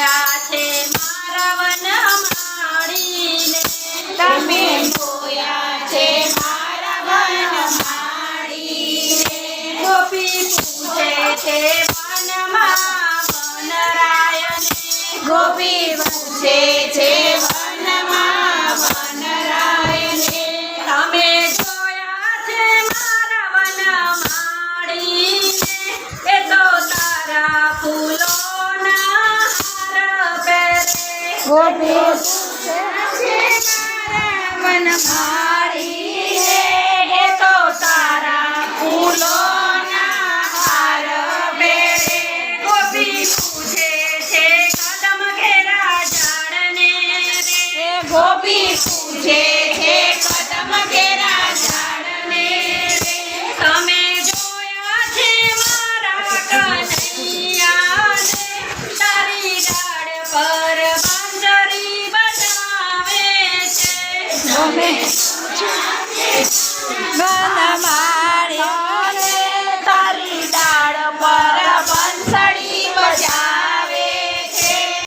તમે છે મારા વનમાળીને. તમે જોયા છે મારા ગોપી પૂછે છે વનમાં વનરાયને. ગોપી પૂછે છે વનમાં વનરાયને. તમે જોયા છે મારા વનમાળીને. એ તો તારા ફૂલોના છે મારા એ તો તારા ફૂલોના હાર પહેરે ગોપી છે કદમ ઘેરા ઝાડને રે ગોપી છે કદમ ઝાડને તમે જોયા છે મારા કનૈયાને તારી છે તમે વનમાળ્યો